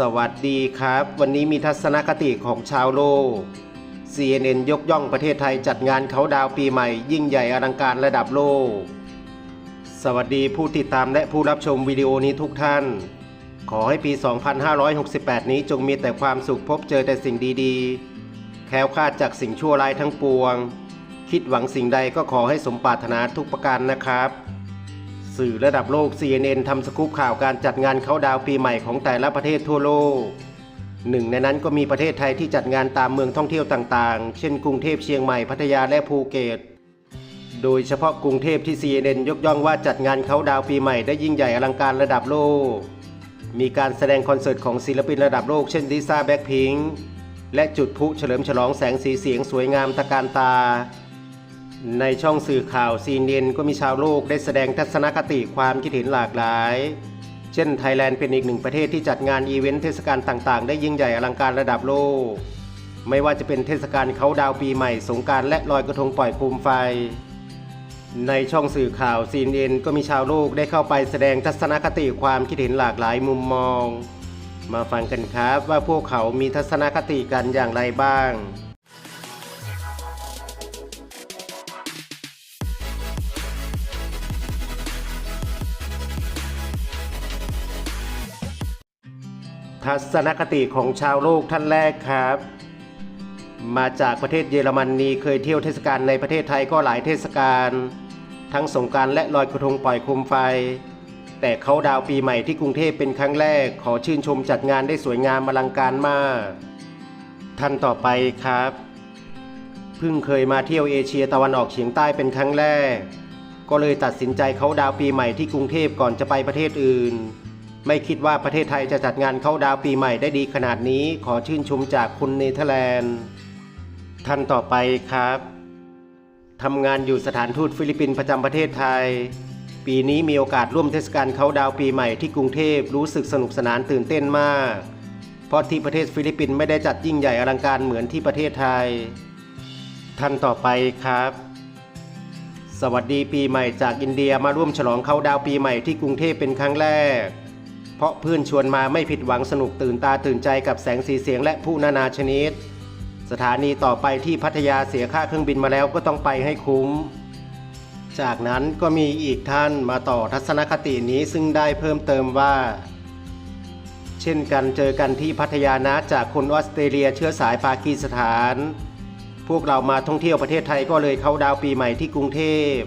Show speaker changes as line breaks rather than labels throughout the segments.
สวัสดีครับ วันนี้มีทัศนคติของชาวโลก CNN ยกย่องประเทศไทยจัดงานเขาดาวปีใหม่ ยิ่งใหญ่อลังการระดับโลก สวัสดีผู้ติดตามและผู้รับชมวิดีโอนี้ทุกท่าน ขอให้ปี 2568 นี้จงมีแต่ความสุขพบเจอแต่สิ่งดีๆ แคล้วคลาดจากสิ่งชั่วร้ายทั้งปวง คิดหวังสิ่งใดก็ขอให้สมปรารถนาทุกประการนะครับ สื่อระดับโลก CNN ทำสกู๊ปข่าวการจัดงานเขาดาวปีใหม่ของแต่ละประเทศทั่วโลก หนึ่งในนั้นก็มีประเทศไทยที่จัดงานตามเมืองท่องเที่ยวต่างๆ เช่นกรุงเทพเชียงใหม่พัทยาและภูเก็ต โดยเฉพาะกรุงเทพที่ CNN ยกย่องว่าจัดงานเขาดาวปีใหม่ได้ยิ่งใหญ่อลังการระดับโลก มีการแสดงคอนเสิร์ตของศิลปินระดับโลกเช่นลิซ่าแบ็คพิงค์และจุดพลุเฉลิมฉลองแสงสีเสียงสวยงามตะการตา ในช่องสื่อข่าวซีเนียนก็มีชาวโลกได้แสดงทัศนคติความคิดเห็นหลากหลาย เช่นไทยแลนด์เป็นอีกหนึ่งประเทศที่จัดงานอีเวนต์เทศกาลต่างๆ ได้ยิ่งใหญ่อลังการระดับโลก ไม่ว่าจะเป็นเทศกาลเขาดาวปีใหม่ สงการและลอยกระทงปล่อยโคมไฟ ในช่องสื่อข่าวซีเนียนก็มีชาวโลกได้เข้าไปแสดงทัศนคติความคิดเห็นหลากหลายมุมมอง มาฟังกันครับว่าพวกเขามีทัศนคติกันอย่างไรบ้าง ทัศนคติของชาวโลกท่านแรกครับ มาจากประเทศเยอรมนนีเคยเที่ยวเทศกาลในประเทศไทยก็หลายเทศกาลทั้งสงการและลอยกระทงปล่อยโคมไฟ แต่เขาดาวปีใหม่ที่กรุงเทพเป็นครั้งแรก ขอชื่นชมจัดงานได้สวยงามอลังการมาก ท่านต่อไปครับเพิ่งเคยมาเที่ยวเอเชียตะวันออกเฉียงใต้เป็นครั้งแรก ก็เลยตัดสินใจเขาดาวปีใหม่ที่กรุงเทพก่อนจะไปประเทศอื่น ไม่คิดว่าประเทศไทยจะจัดงานเข้าดาวปีใหม่ได้ดีขนาดนี้ขอชื่นชมจากคุณเนเธอร์แลนด์ท่านต่อไปครับทำงานอยู่สถานทูตฟิลิปปินส์ประจำประเทศไทย ปีนี้มีโอกาสร่วมเทศกาลเขาดาวปีใหม่ที่กรุงเทพรู้สึกสนุกสนานตื่นเต้นมาก เพราะที่ประเทศฟิลิปปินส์ไม่ได้จัดยิ่งใหญ่อลังการเหมือนที่ประเทศไทย ท่านต่อไปครับ สวัสดีปีใหม่จากอินเดียมาร่วมฉลองเขาดาวปีใหม่ที่กรุงเทพเป็นครั้งแรก เพราะเพื่อนชวนมาไม่ผิดหวังสนุกตื่นตาตื่นใจกับแสงสีเสียงและผู้นานาชนิด สถานีต่อไปที่พัทยาเสียค่าเครื่องบินมาแล้วก็ต้องไปให้คุ้ม จากนั้นก็มีอีกท่านมาต่อทัศนคตินี้ซึ่งได้เพิ่มเติมว่า เช่นกันเจอกันที่พัทยานะจากคนออสเตรเลียเชื้อสายปากีสถาน พวกเรามาท่องเที่ยวประเทศไทยก็เลยเข้าดาวปีใหม่ที่กรุงเทพ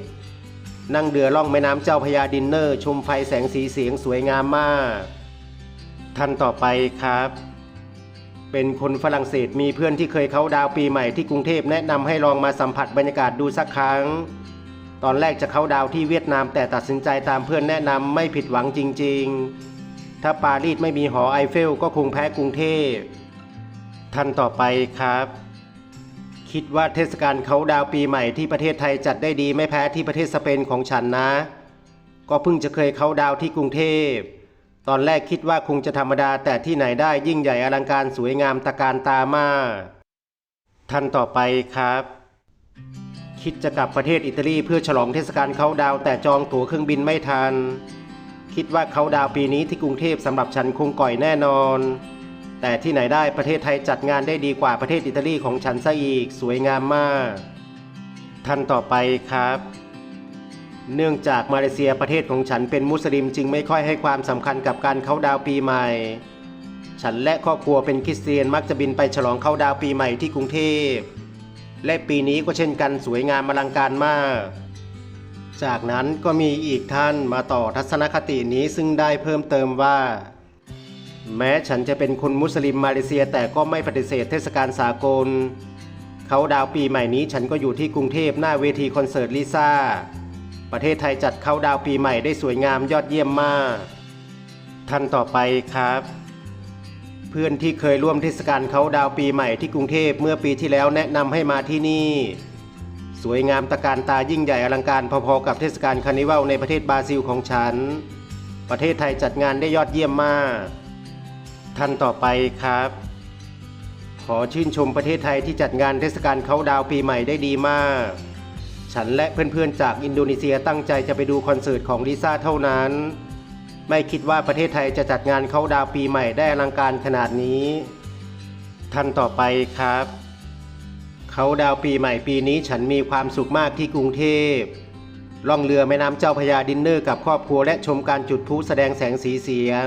นั่งเรือล่องแม่น้ำเจ้าพยาดินเนอร์ชมไฟแสงสีเสียงสวยงามมาก ท่านต่อไปครับ เป็นคนฝรั่งเศสมีเพื่อนที่เคยเขาดาวปีใหม่ที่กรุงเทพแนะนำให้ลองมาสัมผัสบรรยากาศดูสักครั้ง ตอนแรกจะเข้าดาวที่เวียดนามแต่ตัดสินใจตามเพื่อนแนะนำไม่ผิดหวังจริง ๆ ถ้าปารีสไม่มีหอไอเฟลก็คงแพ้กรุงเทพท่านต่อไปครับ คิดว่าเทศกาลเขาดาวปีใหม่ที่ประเทศไทยจัดได้ดีไม่แพ้ที่ประเทศสเปนของฉันนะ ก็เพิ่งจะเคยเขาดาวที่กรุงเทพ ตอนแรกคิดว่าคงจะธรรมดาแต่ที่ไหนได้ยิ่งใหญ่อลังการสวยงามตะการตามากท่านต่อไปครับ คิดจะกลับประเทศอิตาลีเพื่อฉลองเทศกาลเขาดาวแต่จองตั๋วเครื่องบินไม่ทัน คิดว่าเขาดาวปีนี้ที่กรุงเทพสำหรับฉันคงก่อยแน่นอน แต่ที่ไหนได้ประเทศไทยจัดงานได้ดีกว่าประเทศอิตาลีของฉันซะอีก สวยงามมาก ท่านต่อไปครับ เนื่องจากมาเลเซียประเทศของฉันเป็นมุสลิมจึงไม่ค่อยให้ความสำคัญกับการเข้าดาวปีใหม่ ฉันและครอบครัวเป็นคริสเตียนมักจะบินไปฉลองเข้าดาวปีใหม่ที่กรุงเทพและปีนี้ก็เช่นกันสวยงามอลังการมากจากนั้นก็มีอีกท่านมาต่อทัศนคตินี้ซึ่งได้เพิ่มเติมว่า แม้ฉันจะเป็นคนมุสลิมมาเลเซียแต่ก็ไม่ปฏิเสธเทศกาลสากล เขาดาวปีใหม่นี้ฉันก็อยู่ที่กรุงเทพหน้าเวทีคอนเสิร์ตลิซ่า ประเทศไทยจัดเขาดาวปีใหม่ได้สวยงามยอดเยี่ยมมาก ท่านต่อไปครับ เพื่อนที่เคยร่วมเทศกาลเขาดาวปีใหม่ที่กรุงเทพเมื่อปีที่แล้วแนะนำให้มาที่นี่ สวยงามตะการตายิ่งใหญ่อลังการพอๆกับเทศกาลคานิวัลในประเทศบราซิลของฉัน ประเทศไทยจัดงานได้ยอดเยี่ยมมาก ท่านต่อไปครับ ขอชื่นชมประเทศไทยที่จัดงานเทศกาลเขาดาวปีใหม่ได้ดีมาก ฉันและเพื่อนๆจากอินโดนีเซียตั้งใจจะไปดูคอนเสิร์ตของลิซ่าเท่านั้น ไม่คิดว่าประเทศไทยจะจัดงานเขาดาวปีใหม่ได้อลังการขนาดนี้ ท่านต่อไปครับเขาดาวปีใหม่ปีนี้ฉันมีความสุขมากที่กรุงเทพล่องเรือแม่น้ำเจ้าพยาดินเนอร์กับครอบครัวและชมการจุดพลุแสดงแสงสีเสียง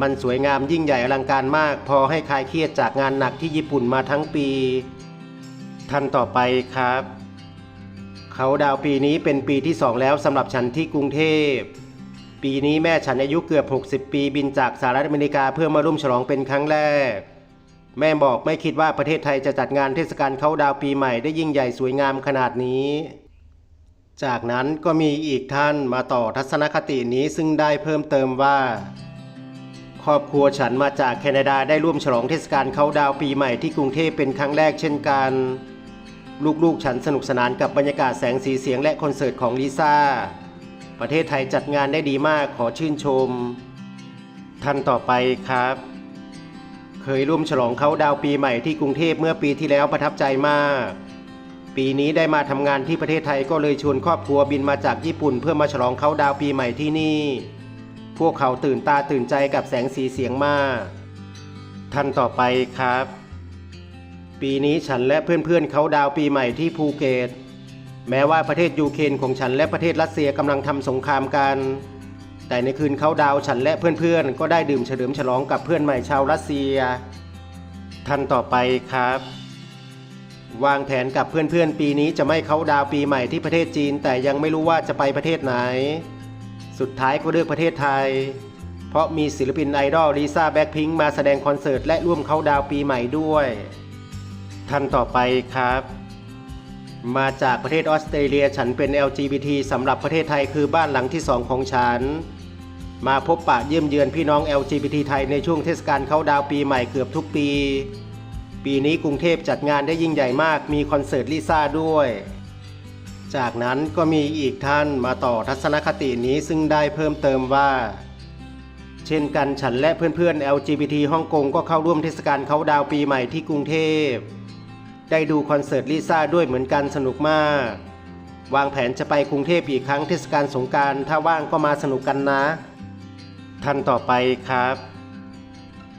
มันสวยงามยิ่งใหญ่อลังการมาก พอให้คลายเครียดจากงานหนักที่ญี่ปุ่นมาทั้งปี ท่านต่อไปครับ เขาดาวปีนี้เป็นปีที่สองแล้วสำหรับฉันที่กรุงเทพ ปีนี้แม่ฉันอายุเกือบ 60 ปีบินจากสหรัฐอเมริกาเพื่อมาร่วมฉลองเป็นครั้งแรก แม่บอกไม่คิดว่าประเทศไทยจะจัดงานเทศกาลเขาดาวปีใหม่ได้ยิ่งใหญ่สวยงามขนาดนี้จากนั้นก็มีอีกท่านมาต่อทัศนคตินี้ซึ่งได้เพิ่มเติมว่า ครอบครัวฉันมาจากแคนาดาได้ร่วมฉลองเทศกาลเขาดาวปีใหม่ที่กรุงเทพเป็นครั้งแรกเช่นกัน ลูกๆฉันสนุกสนานกับบรรยากาศแสงสีเสียงและคอนเสิร์ตของลิซ่า ประเทศไทยจัดงานได้ดีมากขอชื่นชม ท่านต่อไปครับ เคยร่วมฉลองเขาดาวปีใหม่ที่กรุงเทพเมื่อปีที่แล้วประทับใจมาก ปีนี้ได้มาทำงานที่ประเทศไทยก็เลยชวนครอบครัวบินมาจากญี่ปุ่น เพื่อมาฉลองเขาดาวปีใหม่ที่นี่ พวกเขาตื่นตาตื่นใจกับแสงสีเสียงมากท่านต่อไปครับ ปีนี้ฉันและเพื่อนๆเขาดาวปีใหม่ที่ภูเก็ตแม้ว่าประเทศยูเครนของฉันและประเทศรัสเซียกำลังทำสงครามกัน แต่ในคืนเขาดาวฉันและเพื่อนๆก็ได้ดื่มเฉลิมฉลองกับเพื่อนใหม่ชาวรัสเซีย ท่านต่อไปครับ วางแผนกับเพื่อนๆปีนี้จะไม่เขาดาวปีใหม่ที่ประเทศจีน แต่ยังไม่รู้ว่าจะไปประเทศไหน สุดท้ายก็เลือกประเทศไทย เพราะมีศิลปินไอดอลลิซ่าแบ็คพิงค์มาแสดงคอนเสิร์ตและร่วมเขาดาวปีใหม่ด้วยท่านต่อไปครับ มาจากประเทศออสเตรเลียฉันเป็น LGBT สำหรับประเทศไทยคือบ้านหลังที่สองของฉัน มาพบปะเยี่ยมเยือนพี่น้อง LGBT ไทยในช่วงเทศกาลเขาดาวปีใหม่เกือบทุกปี ปีนี้กรุงเทพจัดงานได้ยิ่งใหญ่มากมีคอนเสิร์ตลิซ่าด้วย จากนั้นก็มีอีกท่านมาต่อทัศนคตินี้ซึ่งได้เพิ่มเติมว่า เช่นกันฉันและเพื่อนๆ LGBT ฮ่องกงก็เข้าร่วมเทศกาลเขาดาวปีใหม่ที่กรุงเทพ ได้ดูคอนเสิร์ตลิซ่าด้วยเหมือนกันสนุกมาก วางแผนจะไปกรุงเทพอีกครั้งเทศกาลสงการถ้าว่างก็มาสนุกกันนะ ท่านต่อไปครับ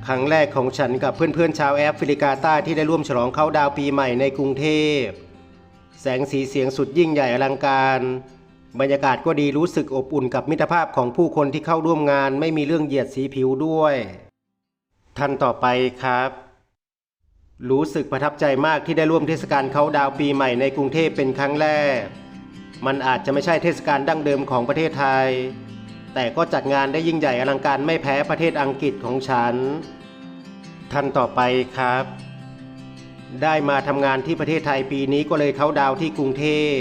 ครั้งแรกของฉันกับเพื่อนๆชาวแอฟริกาใต้ที่ได้ร่วมฉลองเขาดาวปีใหม่ในกรุงเทพ แสงสีเสียงสุดยิ่งใหญ่อลังการ บรรยากาศก็ดีรู้สึกอบอุ่นกับมิตรภาพของผู้คนที่เข้าร่วมงานไม่มีเรื่องเหยียดสีผิวด้วย ท่านต่อไปครับ รู้สึกประทับใจมากที่ได้ร่วมเทศกาลเขาดาวปีใหม่ในกรุงเทพเป็นครั้งแรก มันอาจจะไม่ใช่เทศกาลดั้งเดิมของประเทศไทย แต่ก็จัดงานได้ยิ่งใหญ่อลังการไม่แพ้ประเทศอังกฤษของฉัน ท่านต่อไปครับ ได้มาทำงานที่ประเทศไทยปีนี้ก็เลยเขาดาวที่กรุงเทพ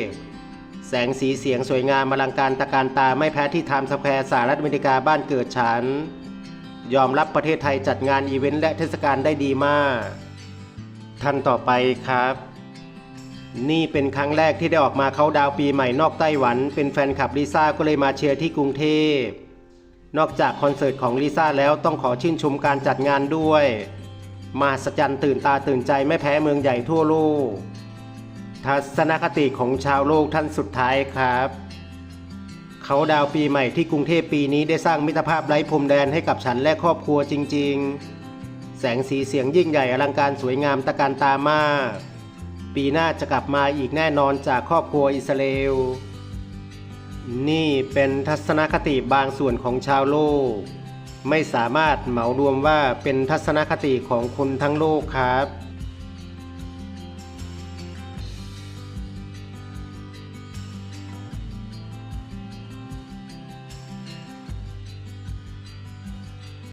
แสงสีเสียงสวยงามอลังการตะการตาไม่แพ้ที่ไทม์สแควร์สหรัฐอเมริกาบ้านเกิดฉัน ยอมรับประเทศไทยจัดงานอีเวนต์และเทศกาลได้ดีมาก ท่านต่อไปครับ นี่เป็นครั้งแรกที่ได้ออกมาเขาดาวปีใหม่นอกไต้หวัน เป็นแฟนคลับลิซ่าก็เลยมาเชียร์ที่กรุงเทพ นอกจากคอนเสิร์ตของลิซ่าแล้วต้องขอชื่นชมการจัดงานด้วย มาสจันตื่นตาตื่นใจไม่แพ้เมืองใหญ่ทั่วโลก ทัศนคติของชาวโลกท่านสุดท้ายครับ เขาดาวปีใหม่ที่กรุงเทพปีนี้ได้สร้างมิตรภาพไร้พรมแดนให้กับฉันและครอบครัวจริง ๆ แสงสีเสียงยิ่งใหญ่อลังการสวยงามตะการตามาก ปีหน้าจะกลับมาอีกแน่นอนจากครอบครัวอิสราเอลนี่เป็นทัศนคติบางส่วนของชาวโลก ไม่สามารถเหมารวมว่าเป็นทัศนคติของคนทั้งโลกครับ